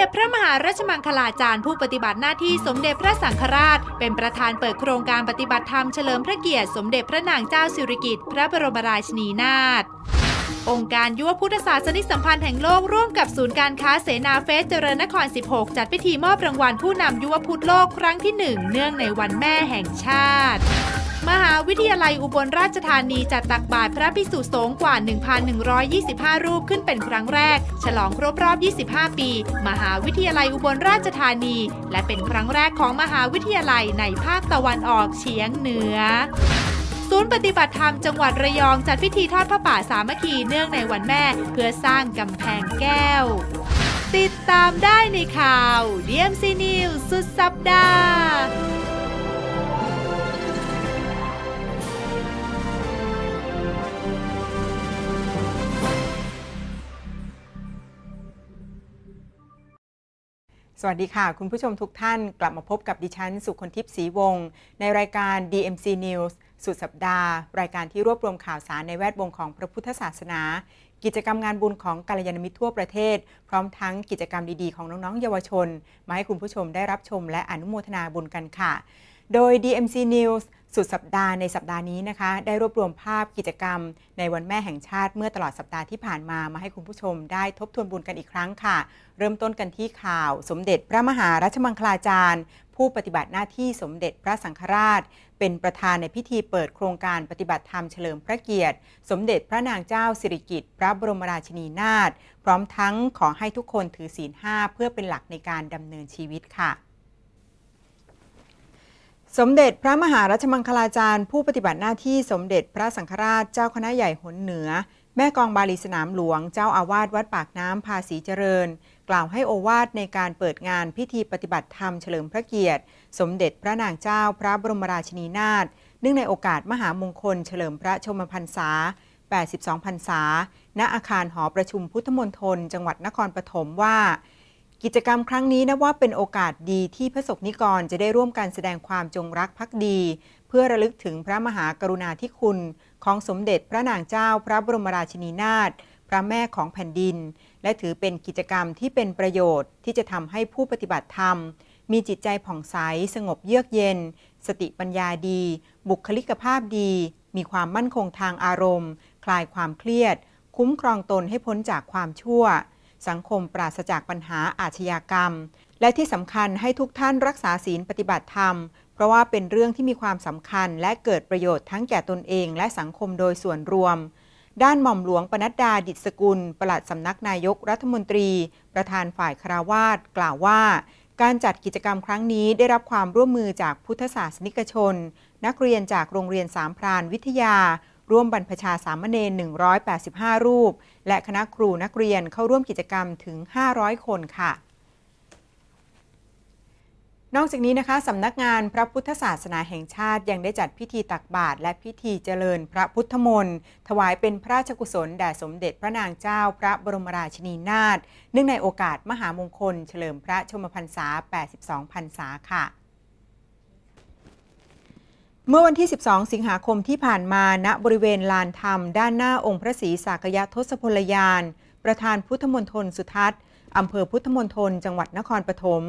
ด็จพระมหาราชมังคลาจารย์ผู้ปฏิบัติหน้าที่สมเด็จพระสังฆราช เป็นประธานเปิดโครงการปฏิบัติธรรมเฉลิมพระเกียรติสมเด็จพระนางเจ้าสิริกิติ์พระบรมราชินีนาถองค์การยุวพุทธศาสนิกสัมพันธ์แห่งโลกร่วมกับศูนย์การค้าเสนาเฟสเจริญนคร 16 จัดพิธีมอบรางวัลผู้นำยุวพุทธโลกครั้งที่ 1 เนื่องในวันแม่แห่งชาติ มหาวิทยาลัยอุบลราชธานีจัดตักบาตรพระภิกษุสงฆ์กว่า 1,125 รูปขึ้นเป็นครั้งแรก ฉลองครบรอบ 25 ปี มหาวิทยาลัยอุบลราชธานี และเป็นครั้งแรกของมหาวิทยาลัยในภาคตะวันออกเฉียงเหนือศูนย์ปฏิบัติธรรมจังหวัดระยองจัดพิธีทอดพระป่าสามัคคีเนื่องในวันแม่ เพื่อสร้างกำแพงแก้ว ติดตามได้ในข่าว DMC News สุดสัปดาห์ สวัสดีค่ะ คุณผู้ชมทุกท่านกลับมาพบกับดิฉัน สุคนทิพย์ศรีวงศ์ในรายการ DMC News สุดสัปดาห์ รายการที่รวบรวมข่าวสารในแวดวงของพระพุทธศาสนา กิจกรรมงานบุญของกัลยาณมิตรทั่วประเทศ พร้อมทั้งกิจกรรมดีๆของน้องๆเยาวชน มาให้คุณผู้ชมได้รับชมและอนุโมทนาบุญกันค่ะ โดย DMC News สุดสัปดาห์ในสัปดาห์นี้นะคะ ได้รวบรวมภาพกิจกรรม ในวันแม่แห่งชาติเมื่อตลอดสัปดาห์ที่ผ่านมามาให้คุณผู้ชมได้ทบทวนบุญกันอีกครั้งค่ะ เริ่มต้นกันที่ข่าว สมเด็จพระมหารัชมังคลาจารย์ ผู้ปฏิบัติหน้าที่สมเด็จพระสังฆราช เป็นประธานในพิธีเปิดโครงการปฏิบัติธรรมเฉลิมพระเกียรติ สมเด็จพระนางเจ้าสิริกิติ์พระบรมราชินีนาถพร้อมทั้งขอให้ทุกคนถือศีลห้าเพื่อเป็นหลักในการดำเนินชีวิตค่ะ สมเด็จพระมหารัชมังคลาจารย์ ผู้ปฏิบัติหน้าที่สมเด็จพระสังฆราชเจ้าคณะใหญ่หนเหนือ แม่กองบาลีสนามหลวง เจ้าอาวาสวัดปากน้ำภาษีเจริญ กล่าวให้โอวาทในการเปิดงานพิธีปฏิบัติธรรมเฉลิมพระเกียรติ สมเด็จพระนางเจ้าพระบรมราชินีนาถเนื่องในโอกาสมหามงคลเฉลิมพระชมพรรษา 82 พรรษา ณอาคารหอประชุมพุทธมณฑลจังหวัดนครปฐมว่า กิจกรรมครั้งนี้นะว่าเป็นโอกาสดีที่พระสงฆ์นิกรจะได้ร่วมกันแสดงความจงรักภักดี เพื่อระลึกถึงพระมหากรุณาธิคุณ ของสมเด็จพระนางเจ้าพระบรมราชินีนาถพระแม่ของแผ่นดิน และถือเป็นกิจกรรมที่เป็นประโยชน์ที่จะทำให้ผู้ปฏิบัติธรรม มีจิตใจผ่องใส สงบเยือกเย็น สติปัญญาดี บุคลิกภาพดี มีความมั่นคงทางอารมณ์ คลายความเครียด คุ้มครองตนให้พ้นจากความชั่ว สังคมปราศจากปัญหาอาชญากรรม และที่สำคัญให้ทุกท่านรักษาศีลปฏิบัติธรรม เพราะว่าเป็นเรื่องที่มีความสำคัญและเกิดประโยชน์ทั้งแก่ตนเองและสังคมโดยส่วนรวม ด้านหม่อมหลวงปนัดดาดิษสกุล ปลัดสำนักนายกรัฐมนตรี ประธานฝ่ายคราวาสกล่าวว่าการจัดกิจกรรมครั้งนี้ได้รับความร่วมมือจากพุทธศาสนิกชน นักเรียนจากโรงเรียนสามพรานวิทยา ร่วมบรรพชาสามเณร185 รูป และคณะครูนักเรียนเข้าร่วมกิจกรรมถึง 500 คนค่ะนอกจากนี้นะคะสำนักงานพระพุทธศาสนาแห่งชาติยังได้จัดพิธีตักบาตรและพิธีเจริญพระพุทธมนต์ถวายเป็นพระราชกุศลแด่สมเด็จพระนางเจ้าพระบรมราชินีนาถเนื่องในโอกาสมหามงคลเฉลิมพระชมพรรษา 82 พรรษาค่ะ เมื่อวันที่ 12 สิงหาคมที่ผ่านมาณบริเวณลานธรรม ด้านหน้าองค์พระศรีสากยะทศพลยาน ประธานพุทธมณฑลสุทัศน์อำเภอพุทธมณฑลจังหวัดนครปฐม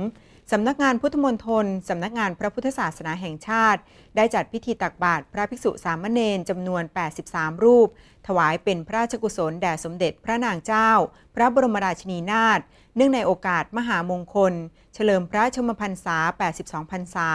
สำนักงานพุทธมณฑลสำนักงานพระพุทธศาสนาแห่งชาติ ได้จัดพิธีตักบาตรพระภิกษุสามเณรจำนวน 83 รูป ถวายเป็นพระราชกุศลแด่สมเด็จพระนางเจ้า พระบรมราชินีนาถเนื่องในโอกาสมหามงคล เฉลิมพระชมพรรษา 82 พรรษา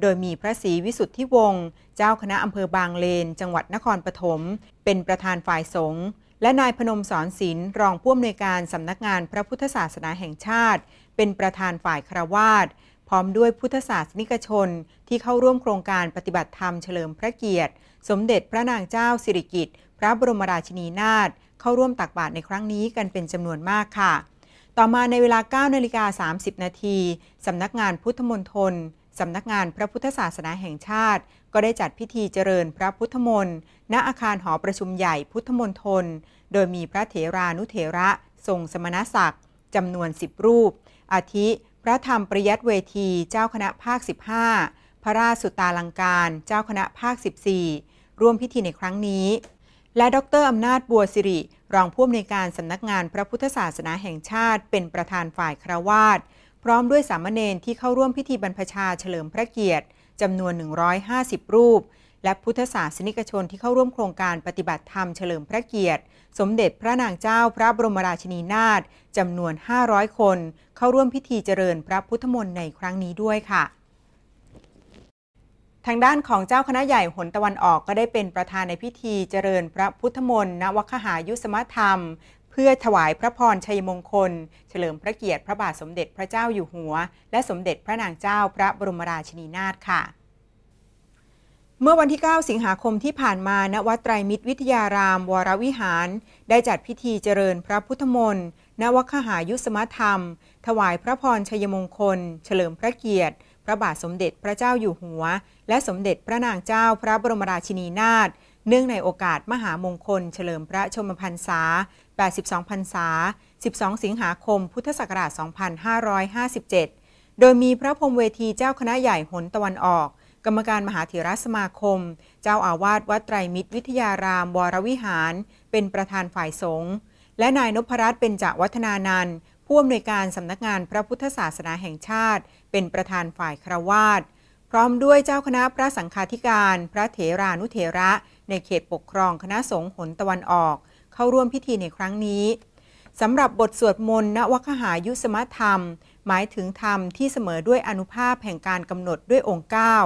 โดยมีพระศรีวิสุทธิวงศ์เจ้าคณะอำเภอบางเลน จังหวัดนครปฐมเป็นประธานฝ่ายสงฆ์และนายพนมสอนศิลป์รองผู้อำนวยการสำนักงานพระพุทธศาสนาแห่งชาติ เป็นประธานฝ่ายคราวาสพร้อมด้วยพุทธศาสนิกชน ที่เข้าร่วมโครงการปฏิบัติธรรมเฉลิมพระเกียรติ สมเด็จพระนางเจ้าสิริกิติ์พระบรมราชินีนาถเข้าร่วมตักบาตรในครั้งนี้กันเป็นจำนวนมากค่ะ ต่อมาในเวลา9นาฬิกา30 นาทีสำนักงานพุทธมณฑล สำนักงานพระพุทธศาสนาแห่งชาติ ก็ได้จัดพิธีเจริญพระพุทธมนต์ณอาคารหอประชุมใหญ่พุทธมณฑลโดยมีพระเถรานุเถระ ทรงสมณศักดิ์จำนวน 10 รูป อาทิ พระธรรมปริยัติเวที เจ้าคณะภาค 15 พระราชสุตาลังการ เจ้าคณะภาค 14 ร่วมพิธีในครั้งนี้ และดรอำนาจบัวสิริ รองผู้อำนวยการสำนักงานพระพุทธศาสนาแห่งชาติ เป็นประธานฝ่ายคราวาส พร้อมด้วยสามเณรที่เข้าร่วมพิธีบรรพชาเฉลิมพระเกียรติจำนวน 150 รูป และพุทธศาสนิกชนที่เข้าร่วมโครงการปฏิบัติธรรมเฉลิมพระเกียรติ สมเด็จพระนางเจ้าพระบรมราชินีนาถจำนวน 500 คน เข้าร่วมพิธีเจริญพระพุทธมนต์ในครั้งนี้ด้วยค่ะทางด้านของเจ้าคณะใหญ่หนตะวันออกก็ได้เป็นประธานในพิธีเจริญพระพุทธมนต์ณวัคหายุสมธรรม เพื่อถวายพระพรชัยมงคล เฉลิมพระเกียรติพระบาทสมเด็จพระเจ้าอยู่หัว และสมเด็จพระนางเจ้าพระบรมราชินีนาถค่ะ เมื่อวันที่ 9 สิงหาคมที่ผ่านมาณวัดไตรมิตรวิทยาราม วรวิหาร ได้จัดพิธีเจริญพระพุทธมนต์ณวัคหายุสมธรรม ถวายพระพรชัยมงคล เฉลิมพระเกียรติ พระบาทสมเด็จพระเจ้าอยู่หัว และสมเด็จพระนางเจ้าพระบรมราชินีนาถเนื่องในโอกาสมหามงคล เฉลิมพระชมพรรษา 82พรรษา 12 สิงหาคม พุทธศักราช 2557 โดยมีพระพรมเวทีเจ้าคณะใหญ่หนตะวันออก กรรมการมหาเถรสมาคม เจ้าอาวาสวัดไตรมิตรวิทยารามวรวิหาร เป็นประธานฝ่ายสงฆ์และนายนพรัตน์เป็นจวัฒนานันท์ผู้อำนวยการสำนักงานพระพุทธศาสนาแห่งชาติ เป็นประธานฝ่ายครวาสพร้อมด้วยเจ้าคณะพระสังฆาธิการ พระเถรานุเถระ ในเขตปกครองคณะสงฆ์หนตะวันออก เข้าร่วมพิธีในครั้งนี้สำหรับบทสวดมนต์ณวัคหายุสมธรรม หมายถึงธรรมที่เสมอด้วยอนุภาพแห่งการกำหนดด้วยองค์เก้า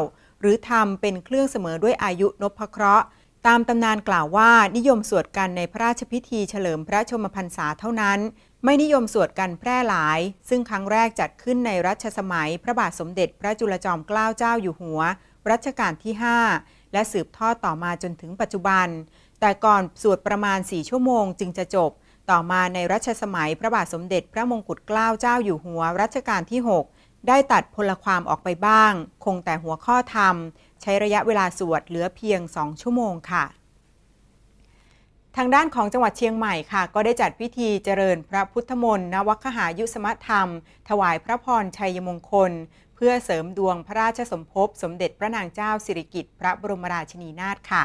หรือธรรมเป็นเครื่องเสมอด้วยอายุนพเคราะห์ ตามตำนานกล่าวว่านิยมสวดกันในพระราชพิธีเฉลิมพระชมพรรษาเท่านั้น ไม่นิยมสวดกันแพร่หลาย ซึ่งครั้งแรกจัดขึ้นในรัชสมัย พระบาทสมเด็จพระจุลจอมเกล้าเจ้าอยู่หัว รัชกาลที่ 5 และสืบทอดต่อมาจนถึงปัจจุบัน แต่ก่อนสวดประมาณ 4 ชั่วโมงจึงจะจบ ต่อมาในรัชสมัยพระบาทสมเด็จพระมงกุฎเกล้าเจ้าอยู่หัวรัชกาลที่ 6 ได้ตัดพลความออกไปบ้าง คงแต่หัวข้อธรรม ใช้ระยะเวลาสวดเหลือเพียง 2 ชั่วโมงค่ะทางด้านของจังหวัดเชียงใหม่ค่ะ ก็ได้จัดพิธีเจริญพระพุทธมนต์ณวัคหายุสมธรรม ถวายพระพรชัยมงคล เพื่อเสริมดวงพระราชสมภพ สมเด็จพระนางเจ้าสิริกิติ์พระบรมราชินีนาถค่ะ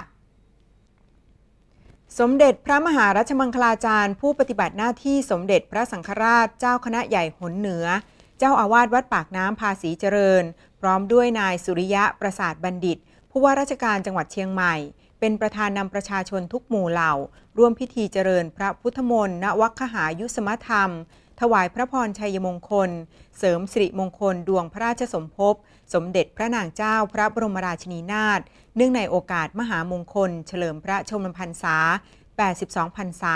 สมเด็จพระมหารัชมังคลาจารย์ ผู้ปฏิบัติหน้าที่สมเด็จพระสังฆราชเจ้าคณะใหญ่หนเหนือ เจ้าอาวาสวัดปากน้ำภาษีเจริญ พร้อมด้วยนายสุริยะประสาทบัณฑิต ผู้ว่าราชการจังหวัดเชียงใหม่ เป็นประธานนำประชาชนทุกหมู่เหล่า ร่วมพิธีเจริญพระพุทธมนต์ณวัคหายุสมธรรม ถวายพระพรชัยมงคล เสริมสิริมงคลดวงพระราชสมภพ สมเด็จพระนางเจ้าพระบรมราชินีนาถ เนื่องในโอกาสมหามงคล เฉลิมพระชมพรรษา 82 พรรษา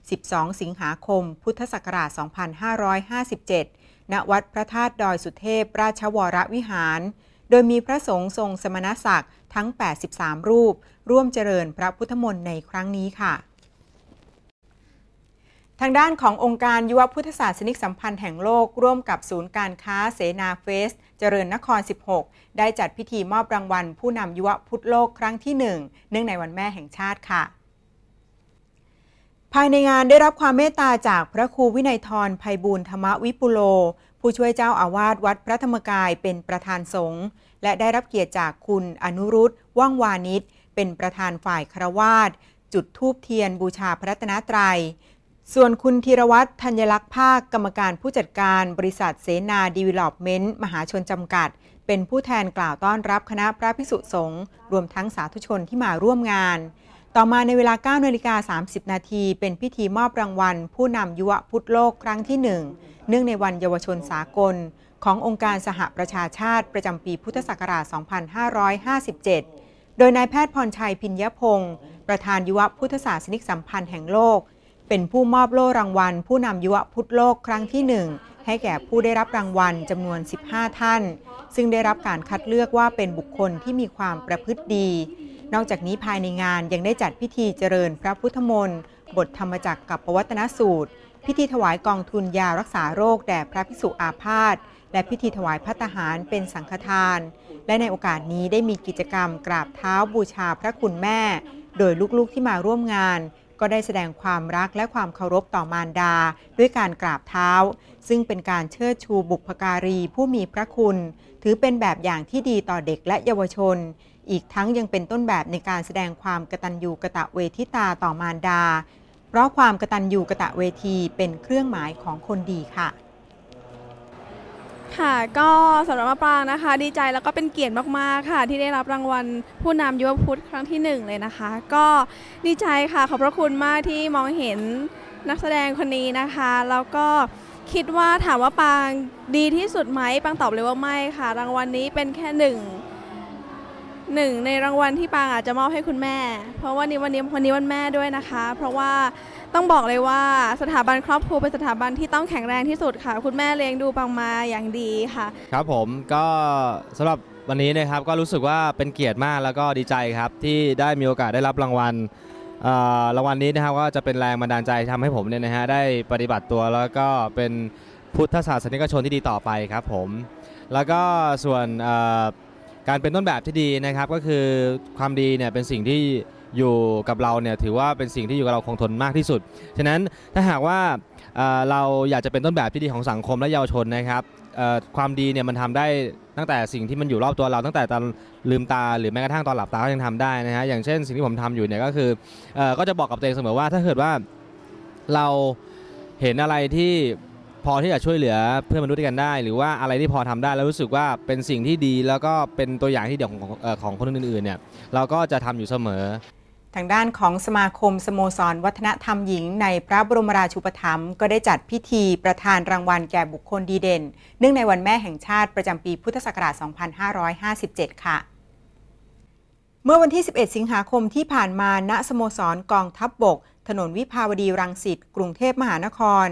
12 สิงหาคม พุทธศักราช 2557 ณ วัดพระธาตุดอยสุเทพ ราชวรวิหาร โดยมีพระสงฆ์ทรงสมณศักดิ์ทั้ง 83 รูป ร่วมเจริญพระพุทธมนต์ในครั้งนี้ค่ะ ทางด้านขององค์การยุวพุทธศาสนิกสัมพันธ์แห่งโลก ร่วมกับศูนย์การค้าเสนาเฟส เจริญนคร 16 ได้จัดพิธีมอบรางวัล ผู้นำยุวพุทธโลกครั้งที่ 1 เนื่องในวันแม่แห่งชาติค่ะ ภายในงานได้รับความเมตตาจากพระครูวินัยทรภัยบูรธรรมวิปุโล ผู้ช่วยเจ้าอาวาสวัดพระธรรมกายเป็นประธานสงฆ์และได้รับเกียรติจากคุณอนุรุตว่องวานิชเป็นประธานฝ่ายครวาสจุดทูบเทียนบูชาพระรัตนตรยัย ส่วนคุณธีรวัตรธัญลักษณ์ภาคกรรมการผู้จัดการบริษัทเสนาดีเวล็อปเมนต์มหาชนจำกัด เป็นผู้แทนกล่าวต้อนรับคณะพระภิกษุสงฆ์รวมทั้งสาธุชนที่มาร่วมงาน ต่อมาในเวลา9นาฬิกา30 นาทีเป็นพิธีมอบรางวัล ผู้นำยุวพุทธโลกครั้งที่ 1 เนื่องในวันเยาวชนสากล ขององค์การสหประชาชาติประจำปีพุทธศักราช 2557 โดยนายแพทย์พรชัยพิญญพงศ์ประธานยุวพุทธศาสนิกสัมพันธ์แห่งโลก เป็นผู้มอบโล่รางวัล ผู้นำยุวพุทธโลกครั้งที่ 1 ให้แก่ผู้ได้รับรางวัลจำนวน 15 ท่าน ซึ่งได้รับการคัดเลือกว่าเป็นบุคคลที่มีความประพฤติดี นอกจากนี้ภายในงานยังได้จัดพิธีเจริญพระพุทธมนต์บทธรรมจักรกับปวัตนสูตร พิธีถวายกองทุนยารักษาโรคแด่พระภิกษุอาพาธและพิธีถวายพัตหารเป็นสังฆทาน และในโอกาสนี้ได้มีกิจกรรมกราบเท้าบูชาพระคุณแม่ โดยลูกๆที่มาร่วมงาน ก็ได้แสดงความรักและความเคารพต่อมารดา ด้วยการกราบเท้า ซึ่งเป็นการเชิดชูบุพการีผู้มีพระคุณ ถือเป็นแบบอย่างที่ดีต่อเด็กและเยาวชน อีกทั้งยังเป็นต้นแบบในการแสดงความกตัญญูกะตะเวทิตาต่อมารดา เพราะความกตัญญูกะตะเวทีเป็นเครื่องหมายของคนดีค่ะ ค่ะก็สำหรับมะปรางนะคะ ดีใจแล้วก็เป็นเกียรติมากๆค่ะ ที่ได้รับรางวัลผู้นำยุวพุทธครั้งที่หนึ่งเลยนะคะ ก็ดีใจค่ะขอบพระคุณมากที่มองเห็นนักแสดงคนนี้นะคะ แล้วก็คิดว่าถามว่าปางดีที่สุดไหมปางตอบเลยว่าไม่ค่ะ รางวัลนี้เป็นแค่หนึ่งหนึ่งในรางวัลที่ปางอาจจะมอบให้คุณแม่ เพราะว่านี้วันนี้วันนี้วันแม่ด้วยนะคะ เพราะว่า ต้องบอกเลยว่าสถาบันครอบครัวเป็นสถาบันที่ต้องแข็งแรงที่สุดค่ะ คุณแม่เลี้ยงดูปางมาอย่างดีค่ะ ครับผมก็สำหรับวันนี้นะครับก็รู้สึกว่าเป็นเกียรติมากแล้วก็ดีใจครับที่ได้มีโอกาสได้รับรางวัลรางวัลนี้นะครับก็จะเป็นแรงบันดาลใจทำให้ผมเนี่ยนะฮะได้ปฏิบัติตัวแล้วก็เป็นพุทธศาสนิกชนที่ดีต่อไปครับผม แล้วก็ส่วนการเป็นต้นแบบที่ดีนะครับ ก็คือความดีเนี่ยเป็นสิ่งที่ อยู่กับเราเนี่ยถือว่าเป็นสิ่งที่อยู่กับเราคงทนมากที่สุด ฉะนั้นถ้าหากว่าเเราอยากจะเป็นต้นแบบที่ดีของสังคมและเยาวชนนะครับความดีเนี่ยมันทำได้ตั้งแต่สิ่งที่มันอยู่รอบตัวเราตั้งแต่ตอนลืมตาหรือแม้กระทั่งตอนหลับตาก็ยังทำได้นะฮะอย่างเช่นสิ่งที่ผมทำอยู่เนี่ยก็คือออก็จะบอกกับตัวเองเสมอว่าถ้าเกิดว่าเราเห็นอะไรที่พอที่จะช่วยเหลือเพื่อนมนุษย์ด้วยกันได้ หรือว่าอะไรที่พอทำได้แล้วรู้สึกว่าเป็นสิ่งที่ดี แล้วก็เป็นตัวอย่างที่ดีของเอ่อของคนอื่นๆเนี่ยเราก็จะทำอยู่เสมอ ทางด้านของสมาคมสโมสร วัฒนธรรมหญิง ในพระบรมราชูปถัมภ์ก็ได้จัดพิธีประธานรางวัลแก่บุคคลดีเด่น เนื่องในวันแม่แห่งชาติประจำปีพุทธศักราช 2557 ค่ะ เมื่อวันที่ 11 สิงหาคมที่ผ่านมาณสโมสรกองทัพบบก ถนนวิภาวดีรังสิตกรุงเทพมหานคร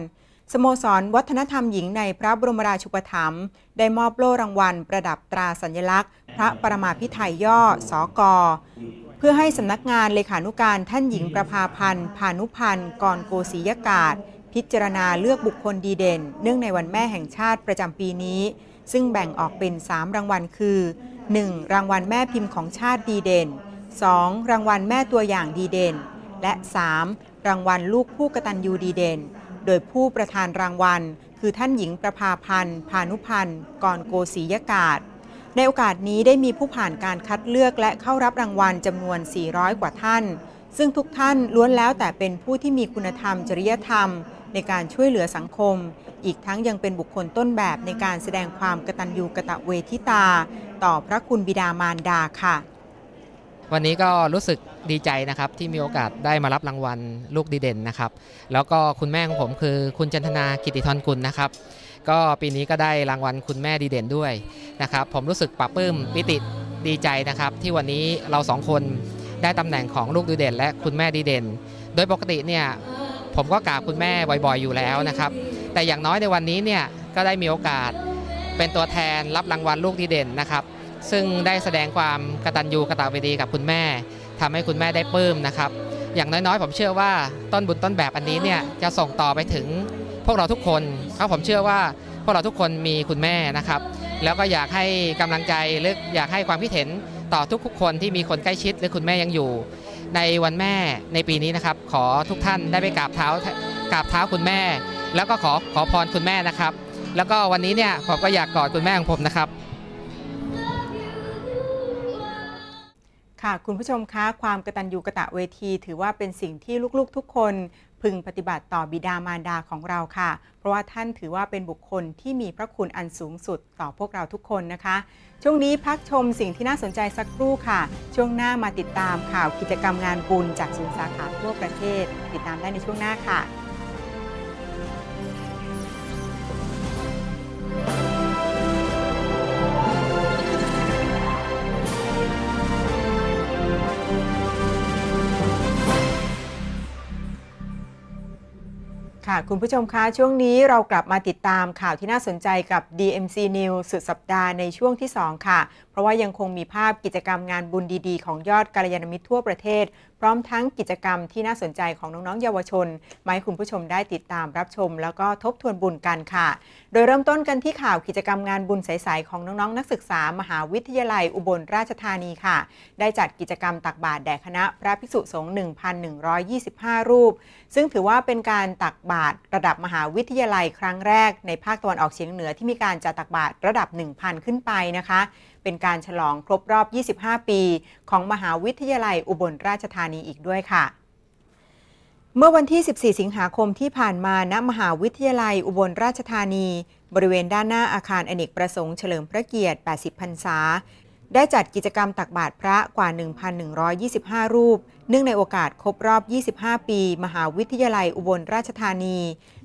สโมสร วัฒนธรรมหญิงในพระบรมราชูปถัมภ์ได้มอบโล่รางวัล ประดับตราสัญลักษณ์ พระปรมาภิไธยย่อสอกอ เพื่อให้สำนักงานเลขานุการท่านหญิงประภาพันธ์พานุพันธ์กรโกศรียกาศ พิจารณาเลือกบุคคลดีเด่น เนื่องในวันแม่แห่งชาติประจำปีนี้ ซึ่งแบ่งออกเป็น 3 รางวัลคือ 1. รางวัลแม่พิมพ์ของชาติดีเด่น 2. รางวัลแม่ตัวอย่างดีเด่น และ 3. รางวัลลูกผู้กตัญญูดีเด่น โดยผู้ประธานรางวัล คือท่านหญิงประภาพันธ์พานุพันธ์กรโกศรียกาศ ในโอกาสนี้ได้มีผู้ผ่านการคัดเลือกและเข้ารับรางวัลจำนวน 400 กว่าท่าน ซึ่งทุกท่านล้วนแล้วแต่เป็นผู้ที่มีคุณธรรมจริยธรรม ในการช่วยเหลือสังคม อีกทั้งยังเป็นบุคคลต้นแบบในการแสดงความกตัญญูกะตะเวทิตา ต่อพระคุณบิดามารดาค่ะ วันนี้ก็รู้สึกดีใจนะครับที่มีโอกาสได้มารับรางวัลลูกดีเด่นนะครับ แล้วก็คุณแม่ของผมคือคุณจันทนากิติธรกุลนะครับ ก็ปีนี้ก็ได้รางวัลคุณแม่ดีเด่นด้วยนะครับ ผมรู้สึกปลาบปลื้มปิติดีใจนะครับ ที่วันนี้เราสองคนได้ตำแหน่งของลูกดีเด่น และคุณแม่ดีเด่น โดยปกติเนี่ยผมก็กราบคุณแม่บ่อยๆอยู่แล้วนะครับ แต่อย่างน้อยในวันนี้เนี่ยก็ได้มีโอกาสเป็นตัวแทนรับรางวัลลูกดีเด่นนะครับ ซึ่งได้แสดงความกตัญญูกตเวทีกับคุณแม่ทำให้คุณแม่ได้ปลื้มนะครับ อย่างน้อยๆ ผมเชื่อว่าต้นบุญต้นแบบอันนี้เนี่ยจะส่งต่อไปถึงพ วกเราทุกคนเพราะผมเชื่อว่าพวกเราทุกคนมีคุณแม่นะครับ แล้วก็อยากให้กำลังใจหรืออยากให้ความคิดเห็นต่อทุกๆคนที่มีคนใกล้ชิดหรือคุณแม่ยังอยู่ ในวันแม่ในปีนี้นะครับ ขอทุกท่านได้ไปกราบเท้ากราบเท้าคุณแม่ แล้วก็ขอขอพรคุณแม่นะครับ แล้วก็วันนี้เนี่ยผมก็อยากกอดคุณแม่ของผมนะครับค่ะคุณผู้ชมคะความกระตัญญูกะตะเวที ถือว่าเป็นสิ่งที่ลูกๆทุกคน พึงปฏิบัติต่อบิดามารดาของเราค่ะ เพราะว่าท่านถือว่าเป็นบุคคลที่มีพระคุณอันสูงสุดต่อพวกเราทุกคนนะคะ ช่วงนี้พักชมสิ่งที่น่าสนใจสักครู่ค่ะ ช่วงหน้ามาติดตามข่าวกิจกรรมงานบุญจากศูนย์สาขาทั่วประเทศ ติดตามได้ในช่วงหน้าค่ะ ค่ะ คุณผู้ชมคะช่วงนี้เรากลับมาติดตามข่าวที่น่าสนใจกับ DMC News สุดสัปดาห์ในช่วงที่ 2 ค่ะ เพราะว่ายังคงมีภาพกิจกรรมงานบุญดีๆ ของยอดกัลยาณมิตรทั่วประเทศ พร้อมทั้งกิจกรรมที่น่าสนใจของน้องๆเยาวชนมาให้คุณผู้ชมได้ติดตามรับชม แล้วก็ทบทวนบุญกันค่ะ โดยเริ่มต้นกันที่ข่าวกิจกรรมงานบุญใสๆของน้องๆนักศึกษามหาวิทยาลัยอุบลราชธานีค่ะ ได้จัดกิจกรรมตักบาตรแด่คณะพระภิกษุสงฆ์1,125 รูป ซึ่งถือว่าเป็นการตักบาตรระดับมหาวิทยาลัยครั้งแรก ในภาคตะวันออกเฉียงเหนือที่มีการจัดตักบาตรระดับ 1,000 ขึ้นไปนะคะ เป็นการฉลองครบรอบ 25 ปี ของมหาวิทยาลัยอุบลราชธานีอีกด้วยค่ะเมื่อวันที่ 14 สิงหาคมที่ผ่านมา ณ มหาวิทยาลัยอุบลราชธานี บริเวณด้านหน้าอาคารอเนกประสงค์เฉลิมพระเกียรติ 80 พรรษา ได้จัดกิจกรรมตักบาตรพระกว่า 1,125 รูป เนื่องในโอกาสครบรอบ 25 ปี มหาวิทยาลัยอุบลราชธานี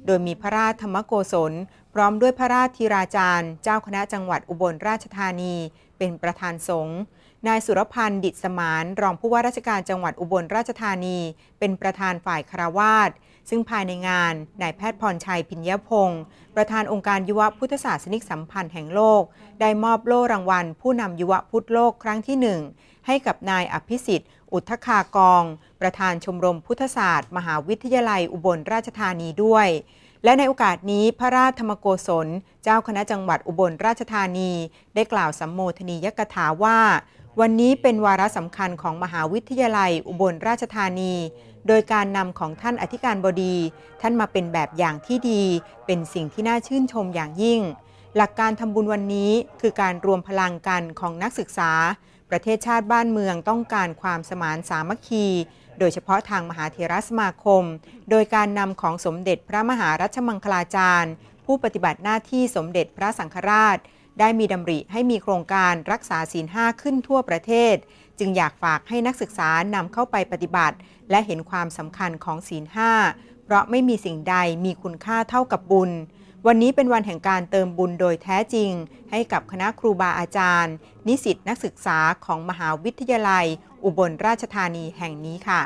โดยมีพระราชธรรมโกศล พร้อมด้วยพระราชธีราจารย์ เจ้าคณะจังหวัดอุบลราชธานี เป็นประธานสงฆ์นายสุรพันธ์ดิษสมาน รองผู้ว่าราชการจังหวัดอุบลราชธานี เป็นประธานฝ่ายคารวาสซึ่งภายในงานนายแพทย์พรชัยพิญญพงศ์ประธานองค์การยุวพุทธศาสนิกสัมพันธ์แห่งโลก ได้มอบโล่รางวัล ผู้นำยุวพุทธโลกครั้งที่หนึ่งให้กับนายอภิสิทธิ์ อุทธคากอง ประธานชมรมพุทธศาสตร์ มหาวิทยาลัยอุบลราชธานีด้วย และในโอกาสนี้พระราชธรรมโกศล เจ้าคณะจังหวัดอุบลราชธานี ได้กล่าวสัมโมทนียกถาว่า วันนี้เป็นวาระสำคัญของมหาวิทยาลัยอุบลราชธานี โดยการนำของท่านอธิการบดี ท่านมาเป็นแบบอย่างที่ดี เป็นสิ่งที่น่าชื่นชมอย่างยิ่ง หลักการทำบุญวันนี้คือการรวมพลังกันของนักศึกษา ประเทศชาติบ้านเมืองต้องการความสมานสามัคคี โดยเฉพาะทางมหาเถรสมาคม โดยการนำของสมเด็จพระมหารัชมังคลาจารย์ ผู้ปฏิบัติหน้าที่สมเด็จพระสังฆราช ได้มีดำริให้มีโครงการรักษาศีลห้าขึ้นทั่วประเทศ จึงอยากฝากให้นักศึกษานำเข้าไปปฏิบัติ และเห็นความสำคัญของศีลห้าเพราะไม่มีสิ่งใดมีคุณค่าเท่ากับบุญ วันนี้เป็นวันแห่งการเติมบุญโดยแท้จริง ให้กับคณะครูบาอาจารย์ นิสิตนักศึกษาของมหาวิทยาลัย อุบลราชธานีแห่งนี้ค่ะ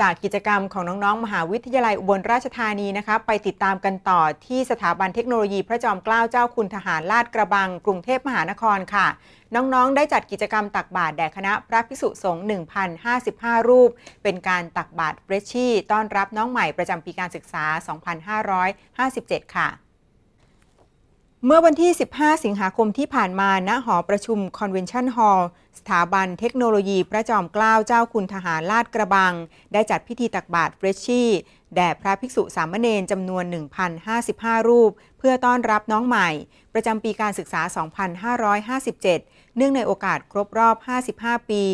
จากกิจกรรมของน้องๆ มหาวิทยาลัยอุบลราชธานีนะคะไปติดตามกันต่อที่สถาบันเทคโนโลยีพระจอมเกล้าเจ้าคุณทหารลาดกระบัง กรุงเทพมหานครค่ะ น้องๆ ได้จัดกิจกรรมตักบาตรแด่คณะพระภิกษุสงฆ์1,055 รูป เป็นการตักบาตรเฟรชชี่ต้อนรับน้องใหม่ประจำปีการศึกษา 2557 ค่ะ เมื่อวันที่ 15 สิงหาคมที่ผ่านมา ณ หอประชุมคอนเวนชั่นฮอลล์ สถาบันเทคโนโลยีพระจอมเกล้าเจ้าคุณทหารลาดกระบัง ได้จัดพิธีตักบาตรเฟรชชี่แด่พระภิกษุสามเณรจำนวน 1,055 รูป เพื่อต้อนรับน้องใหม่ ประจำปีการศึกษา 2557 เนื่องในโอกาสครบรอบ 55 ปี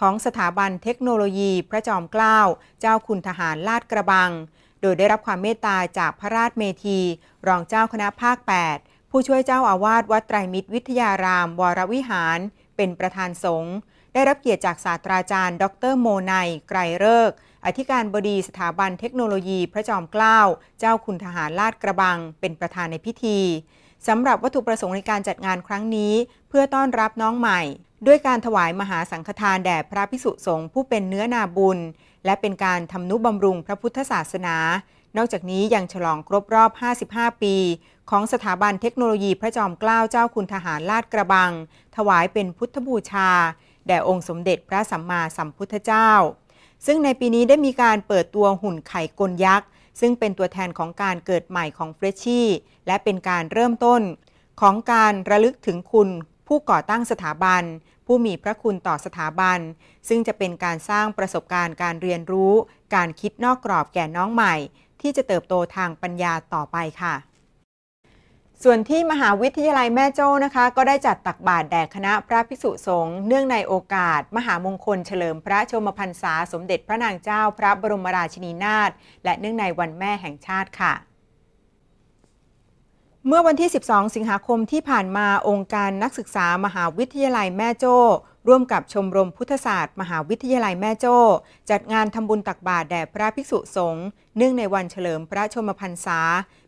ของสถาบันเทคโนโลยีพระจอมเกล้าเจ้าคุณทหารลาดกระบัง โดยได้รับความเมตตาจากพระราชเมธี รองเจ้าคณะภาค 8 ผู้ช่วยเจ้าอาวาสวัดไตรมิตรวิทยาราม วรวิหาร เป็นประธานสงฆ์ได้รับเกียรติจากศาสตราจารย์ ดรโมไนไกรเลิกอธิการบดีสถาบันเทคโนโลยีพระจอมเกล้า เจ้าคุณทหารลาดกระบัง เป็นประธานในพิธีสำหรับวัตถุประสงค์ในการจัดงานครั้งนี้ เพื่อต้อนรับน้องใหม่ ด้วยการถวายมหาสังฆทานแด่พระภิกษุสงฆ์ผู้เป็นเนื้อนาบุญ และเป็นการทำนุบำรุงพระพุทธศาสนา นอกจากนี้ยังฉลองครบรอบ 55 ปี ของสถาบันเทคโนโลยีพระจอมเกล้าเจ้าคุณทหารลาดกระบัง ถวายเป็นพุทธบูชา แด่องค์สมเด็จพระสัมมาสัมพุทธเจ้า ซึ่งในปีนี้ได้มีการเปิดตัวหุ่นไข่กลยักษ์ ซึ่งเป็นตัวแทนของการเกิดใหม่ของเฟรชชี่และเป็นการเริ่มต้น ของการระลึกถึงคุณผู้ก่อตั้งสถาบัน ผู้มีพระคุณต่อสถาบัน ซึ่งจะเป็นการสร้างประสบการณ์การเรียนรู้ การคิดนอกกรอบแก่น้องใหม่ ที่จะเติบโตทางปัญญาต่อไปค่ะ ส่วนที่มหาวิทยาลัยแม่โจ้นะคะ ก็ได้จัดตักบาตรแด่คณะพระภิกษุสงฆ์เนื่องในโอกาส มหามงคลเฉลิมพระชมพรรษาสมเด็จพระนางเจ้าพระบรมราชินีนาถและเนื่องในวันแม่แห่งชาติค่ะเมื่อวันที่ 12 สิงหาคมที่ผ่านมาองค์การนักศึกษามหาวิทยาลัยแม่โจ้ ร่วมกับชมรมพุทธศาสตร์ มหาวิทยาลัยแม่โจ้ จัดงานทำบุญตักบาตรแด่พระภิกษุสงฆ์เนื่องในวันเฉลิมพระชมพรรษา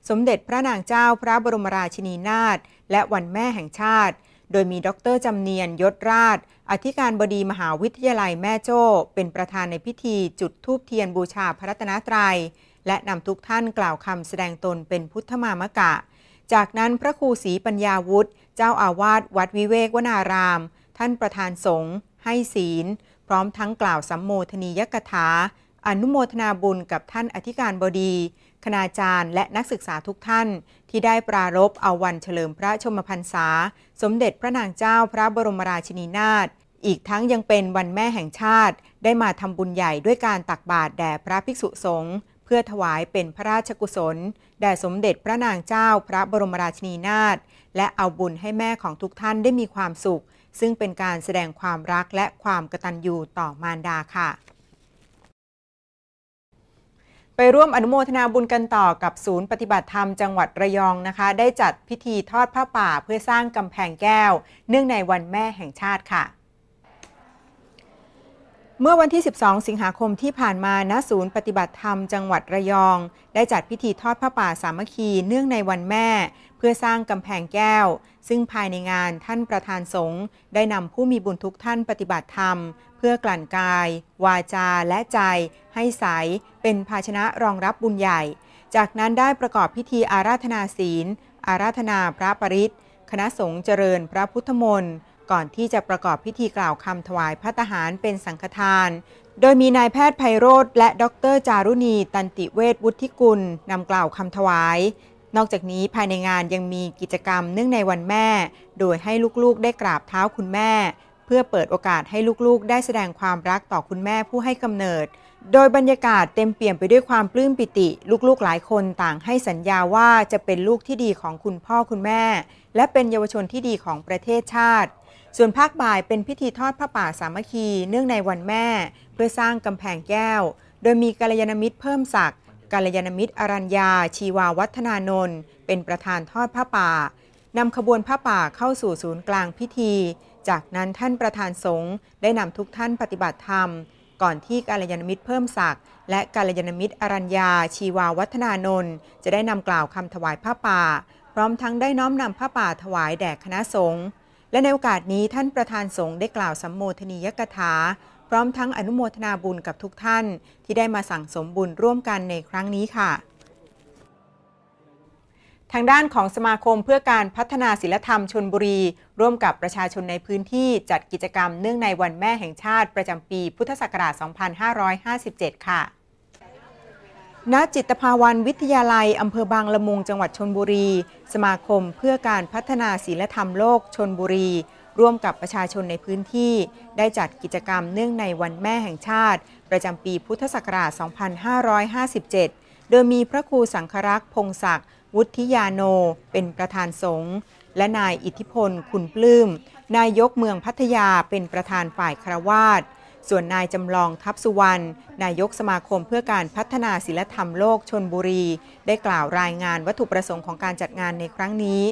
สมเด็จพระนางเจ้าพระบรมราชินีนาถและวันแม่แห่งชาติ โดยมีดรจำเนียนยศราช อธิการบดีมหาวิทยาลัยแม่โจ้ เป็นประธานในพิธีจุดธูปเทียนบูชาพระรัตนตรัย และนำทุกท่านกล่าวคำแสดงตนเป็นพุทธมามกะ จากนั้นพระครูศรีปัญญาวุฒิเจ้าอาวาสวัดวิเวกวนาราม ท่านประธานสงฆ์ให้ศีล พร้อมทั้งกล่าวสัมโมทนียกถา อนุโมทนาบุญกับท่านอธิการบดี คณาจารย์และนักศึกษาทุกท่าน ที่ได้ปรารภเอาวันเฉลิมพระชมพรรษา สมเด็จพระนางเจ้าพระบรมราชินีนาถอีกทั้งยังเป็นวันแม่แห่งชาติ ได้มาทำบุญใหญ่ด้วยการตักบาตรแด่พระภิกษุสงฆ์เพื่อถวายเป็นพระราชกุศล แด่สมเด็จพระนางเจ้าพระบรมราชินีนาถและเอาบุญให้แม่ของทุกท่านได้มีความสุข ซึ่งเป็นการแสดงความรักและความกตัญญูต่อมารดาค่ะ ไปร่วมอนุโมทนาบุญกันต่อกับศูนย์ปฏิบัติธรรมจังหวัดระยองนะคะ ได้จัดพิธีทอดผ้าป่าเพื่อสร้างกำแพงแก้ว เนื่องในวันแม่แห่งชาติค่ะ เมื่อวันที่ 12 สิงหาคมที่ผ่านมาณศูนย์ปฏิบัติธรรมจังหวัดระยอง ได้จัดพิธีทอดผ้าป่าสามัคคีเนื่องในวันแม่ เพื่อสร้างกำแพงแก้ว ซึ่งภายในงานท่านประธานสงฆ์ได้นำผู้มีบุญทุกท่านปฏิบัติธรรม เพื่อกลั่นกาย วาจาและใจ ให้ใส เป็นภาชนะรองรับบุญใหญ่ จากนั้นได้ประกอบพิธีอาราธนาศีล อาราธนาพระปริตคณะสงฆ์เจริญพระพุทธมนต์ ก่อนที่จะประกอบพิธีกล่าวคำถวายพระทหารเป็นสังฆทาน โดยมีนายแพทย์ไพโรธและดรจารุณี ตันติเวชวุฒิกุลนำกล่าวคำถวาย นอกจากนี้ภายในงานยังมีกิจกรรมเนื่องในวันแม่ โดยให้ลูกๆได้กราบเท้าคุณแม่ เพื่อเปิดโอกาสให้ลูกๆ ได้แสดงความรักต่อคุณแม่ผู้ให้กำเนิด โดยบรรยากาศเต็มเปี่ยมไปด้วยความปลื้มปิติ ลูกๆหลายคนต่างให้สัญญาว่าจะเป็นลูกที่ดีของคุณพ่อคุณแม่ และเป็นเยาวชนที่ดีของประเทศชาติ ส่วนภาคบ่ายเป็นพิธีทอดผ้าป่าสามัคคี เนื่องในวันแม่ เพื่อสร้างกำแพงแก้ว โดยมีกัลยาณมิตรเพิ่มศักดิ์กัลยาณมิตรอรัญญา ชีวาวัฒนานนท์เป็นประธานทอดผ้าป่านำขบวนผ้าป่าเข้าสู่ศูนย์กลางพิธี จากนั้นท่านประธานสงฆ์ได้นำทุกท่านปฏิบัติธรรม ก่อนที่กัลยาณมิตรเพิ่มศักดิ์และกัลยาณมิตรอรัญญา ชีวาวัฒนานนท์จะได้นำกล่าวคำถวายผ้าป่า พร้อมทั้งได้น้อมนำผ้าป่าถวายแด่คณะสงฆ์ และในโอกาสนี้ท่านประธานสงฆ์ได้กล่าวสัมโมทนียกถา พร้อมทั้งอนุโมทนาบุญกับทุกท่าน ที่ได้มาสั่งสมบุญร่วมกันในครั้งนี้ค่ะ ทางด้านของสมาคมเพื่อการพัฒนาศิลธรรมชนบุรี ร่วมกับประชาชนในพื้นที่จัดกิจกรรมเนื่องในวันแม่แห่งชาติประจำปีพุทธศักราช 2557 ค่ะ ณจิตภาวันวิทยาลัย อำเภอบางละมุงจังหวัดชนบุรี สมาคมเพื่อการพัฒนาศิลธรรมโลกชนบุรี ร่วมกับประชาชนในพื้นที่ ได้จัดกิจกรรมเนื่องในวันแม่แห่งชาติ ประจำปีพุทธศักราช 2557 โดยมีพระครูสังครักษ์พงศักดิ์วุฒิยาโน เป็นประธานสงฆ์และนายอิทธิพล คุณปลื้ม นายกเมืองพัทยาเป็นประธานฝ่ายครวาส ส่วนนายจำลองทัพสุวรรณนายกสมาคมเพื่อการพัฒนาศิลธรรมโลกชนบุรี ได้กล่าวรายงานวัตถุประสงค์ของการจัดงานในครั้งนี้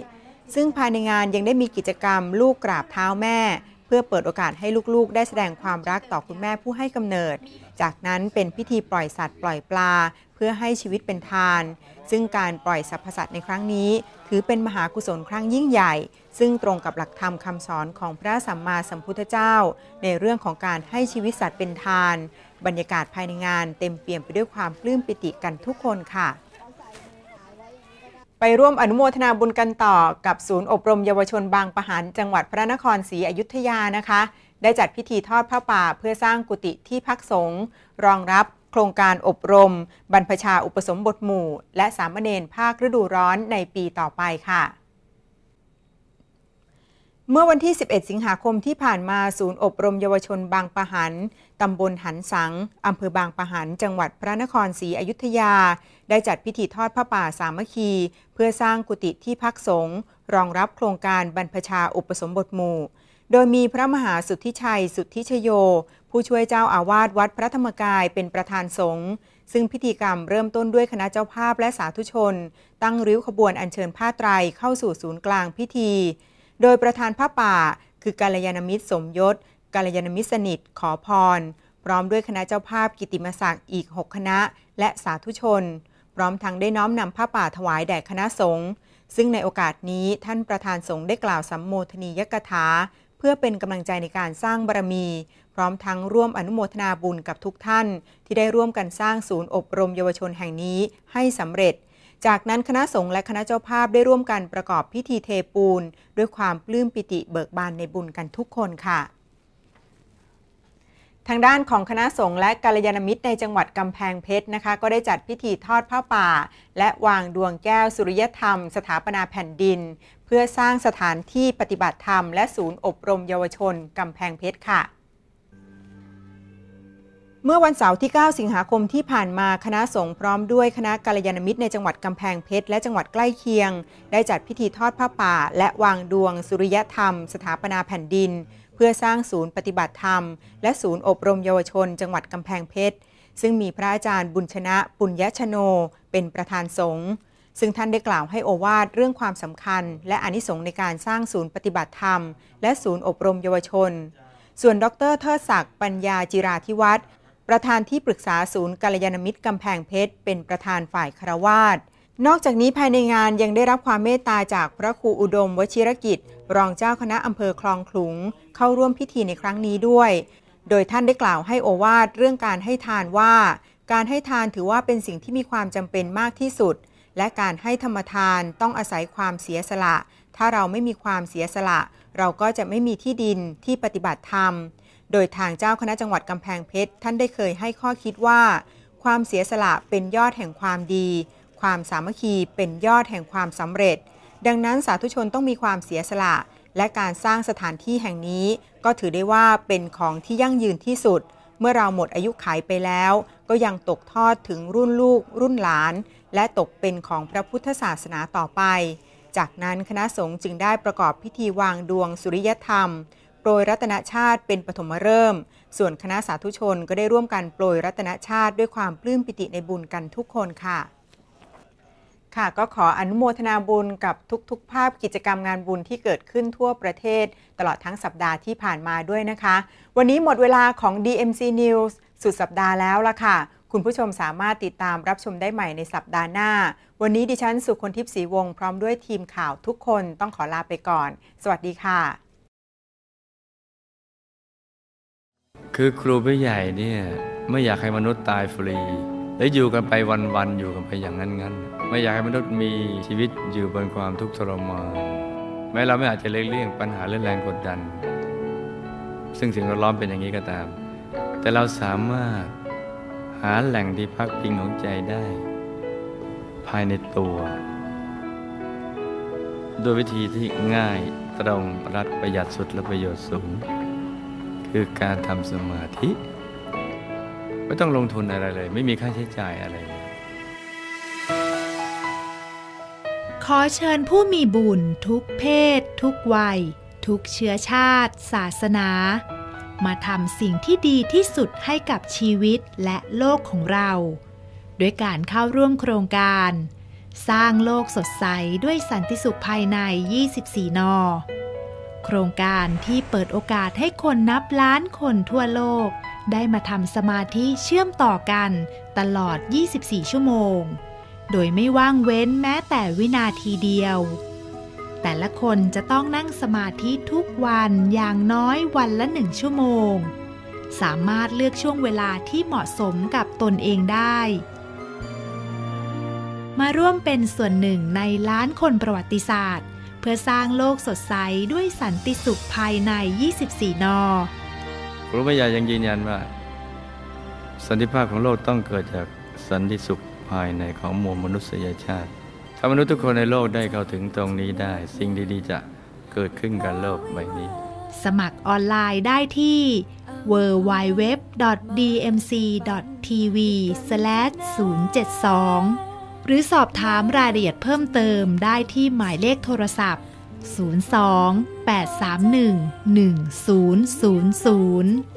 ซึ่งภายในงานยังได้มีกิจกรรมลูกกราบเท้าแม่ เพื่อเปิดโอกาสให้ลูกๆ ได้แสดงความรักต่อคุณแม่ผู้ให้กำเนิด จากนั้นเป็นพิธีปล่อยสัตว์ปล่อยปลา เพื่อให้ชีวิตเป็นทาน ซึ่งการปล่อยสรรพสัตว์ในครั้งนี้ ถือเป็นมหากุศลครั้งยิ่งใหญ่ ซึ่งตรงกับหลักธรรมคำสอนของพระสัมมาสัมพุทธเจ้า ในเรื่องของการให้ชีวิตสัตว์เป็นทาน บรรยากาศภายในงานเต็มเปี่ยมไปด้วยความปลื้มปิติกันทุกคนค่ะไปร่วมอนุโมทนาบุญกันต่อกับศูนย์อบรมเยาวชนบางปะหันจังหวัดพระนครศรีอยุธยานะคะ ได้จัดพิธีทอดผ้าป่าเพื่อสร้างกุฏิที่พักสงฆ์รองรับ ครงการอบรม บรรพชาอุปสมบทหมู่ และสามเณรภาคฤดูร้อนในปีต่อไปค่ะเมื่อวันที่ 11 สิงหาคมที่ผ่านมาศูนย์อบรมเยาวชนบางปะหัน ตำบลหันสัง อำเภอบางปะหัน จังหวัดพระนครศรีอยุธยา ได้จัดพิธีทอดผ้าป่าสามัคคี เพื่อสร้างกุฏิที่พักสงฆ์รองรับโครงการบรรพชาอุปสมบทหมู่ โดยมีพระมหาสุทธิชัย สุทธิชโย ผู้ช่วยเจ้าอาวาสวัดพระธรรมกายเป็นประธานสงฆ์ซึ่งพิธีกรรมเริ่มต้นด้วยคณะเจ้าภาพและสาธุชน ตั้งริ้วขบวนอัญเชิญผ้าไตรเข้าสู่ศูนย์กลางพิธี โดยประธานผ้าป่า คือกัลยาณมิตรสมยศกัลยาณมิตรสนิทขอพร พร้อมด้วยคณะเจ้าภาพกิติมศักดิ์อีก 6 คณะ และสาธุชน พร้อมทั้งได้น้อมนำผ้าป่าถวายแด่คณะสงฆ์ซึ่งในโอกาสนี้ท่านประธานสงฆ์ได้กล่าวสัมโมทนียกถา เพื่อเป็นกำลังใจในการสร้างบารมี พร้อมทั้งร่วมอนุโมทนาบุญกับทุกท่าน ที่ได้ร่วมกันสร้างศูนย์อบรมเยาวชนแห่งนี้ให้สำเร็จ จากนั้นคณะสงฆ์และคณะเจ้าภาพได้ร่วมกันประกอบพิธีเทปูน ด้วยความปลื้มปิติเบิกบานในบุญกันทุกคนค่ะทางด้านของคณะสงฆ์และกัลยาณมิตรในจังหวัดกำแพงเพชรนะคะ ก็ได้จัดพิธีทอดผ้าป่า และวางดวงแก้วสุริยธรรม สถาปนาแผ่นดิน เพื่อสร้างสถานที่ปฏิบัติธรรม และศูนย์อบรมเยาวชนกำแพงเพชรค่ะ เมื่อวันเสาร์ที่ 9 สิงหาคมที่ผ่านมาคณะสงฆ์พร้อมด้วยคณะกัลยาณมิตรในจังหวัดกำแพงเพชรและจังหวัดใกล้เคียง ได้จัดพิธีทอดผ้าป่า และวางดวง สุริยธรรม สถาปนาแผ่นดิน เพื่อสร้างศูนย์ปฏิบัติธรรม และศูนย์อบรมเยาวชน จังหวัดกำแพงเพชรซึ่งมีพระอาจารย์บุญชนะปุญญชโน เป็นประธานสงฆ์ซึ่งท่านได้กล่าวให้โอวาทเรื่องความสำคัญ และอนิสงส์ในการสร้างศูนย์ปฏิบัติธรรม และศูนย์อบรมเยาวชน ส่วนดรเทิดศักดิ์ปัญญาจิราธิวัฒน์ ประธานที่ปรึกษาศูนย์กัลยาณมิตรกำแพงเพชร เป็นประธานฝ่ายคารวาสนอกจากนี้ภายในงานยังได้รับความเมตตาจากพระครูอุดม วชิรกิจ รองเจ้าคณะอำเภอคลองขลุง เข้าร่วมพิธีในครั้งนี้ด้วย โดยท่านได้กล่าวให้โอวาทเรื่องการให้ทานว่า การให้ทานถือว่าเป็นสิ่งที่มีความจำเป็นมากที่สุด และการให้ธรรมทานต้องอาศัยความเสียสละ ถ้าเราไม่มีความเสียสละ เราก็จะไม่มีที่ดินที่ปฏิบัติธรรม โดยทางเจ้าคณะจังหวัดกำแพงเพชรท่านได้เคยให้ข้อคิดว่า ความเสียสละเป็นยอดแห่งความดี ความสามัคคีเป็นยอดแห่งความสำเร็จ ดังนั้นสาธุชนต้องมีความเสียสละ และการสร้างสถานที่แห่งนี้ ก็ถือได้ว่าเป็นของที่ยั่งยืนที่สุด เมื่อเราหมดอายุขัยไปแล้ว ก็ยังตกทอดถึงรุ่นลูก รุ่นหลาน และตกเป็นของพระพุทธศาสนาต่อไป จากนั้นคณะสงฆ์จึงได้ประกอบพิธีวางดวงสุริยธรรม ปรยรัตนชาติเป็นปฐมฤกษ์ส่วนคณะสาธุชนก็ได้ร่วมกันโปรยรัตนชาติด้วยความปลื้มปิติในบุญกันทุกคนค่ะ ค่ะก็ขออนุโมทนาบุญกับทุกๆ ภาพกิจกรรมงานบุญที่เกิดขึ้นทั่วประเทศ ตลอดทั้งสัปดาห์ที่ผ่านมาด้วยนะคะ วันนี้หมดเวลาของ DMC News สุดสัปดาห์แล้วละค่ะ คุณผู้ชมสามารถติดตามรับชมได้ใหม่ในสัปดาห์หน้า วันนี้ดิฉันสุคนทิพย์ศรีวงศ์พร้อมด้วยทีมข่าวทุกคนต้องขอลาไปก่อน สวัสดีค่ะ คือครูผู้ใหญ่เนี่ยไม่อยากให้มนุษย์ตายฟรี และอยู่กันไปวันๆอยู่กันไปอย่างนั้นๆ ไม่อยากให้มนุษย์มีชีวิตอยู่บนความทุกข์ทรมานแม้เราไม่อาจจะเลี่ยงปัญหาเรื่องแรงกดดัน ซึ่งสิ่งแวดล้อมเป็นอย่างนี้ก็ตาม แต่เราสามารถหาแหล่งที่พักพิงของใจได้ ภายในตัว โดยวิธีที่ง่ายตรงรัดประหยัดสุดและประโยชน์สูง คือการทำสมาธิ ไม่ต้องลงทุนอะไรเลย ไม่มีค่าใช้จ่ายอะไรเลยขอเชิญผู้มีบุญทุกเพศ ทุกวัย ทุกเชื้อชาติ ศาสนา มาทำสิ่งที่ดีที่สุดให้กับชีวิตและโลกของเรา ด้วยการเข้าร่วมโครงการ สร้างโลกสดใสด้วยสันติสุขภายใน 24 นอ โครงการที่เปิดโอกาสให้คนนับล้านคนทั่วโลก ได้มาทำสมาธิเชื่อมต่อกันตลอด 24 ชั่วโมง โดยไม่ว่างเว้นแม้แต่วินาทีเดียว แต่ละคนจะต้องนั่งสมาธิทุกวันอย่างน้อยวันละหนึ่งชั่วโมง สามารถเลือกช่วงเวลาที่เหมาะสมกับตนเองได้มาร่วมเป็นส่วนหนึ่งในล้านคนประวัติศาสตร์ เพื่อสร้างโลกสดใสด้วยสันติสุขภายใน 24 นอครูผู้ใหญ่ยังยืนยันว่า สันติภาพของโลกต้องเกิดจากสันติสุขภายในของมวลมนุษยชาติ ถ้ามนุษย์ทุกคนในโลกได้เข้าถึงตรงนี้ได้ สิ่งดีๆจะเกิดขึ้นกับโลกใบนี้ สมัครออนไลน์ได้ที่ www.dmc.tv/072 หรือสอบถามรายละเอียดเพิ่มเติมได้ที่หมายเลขโทรศัพท์ 02 831 1000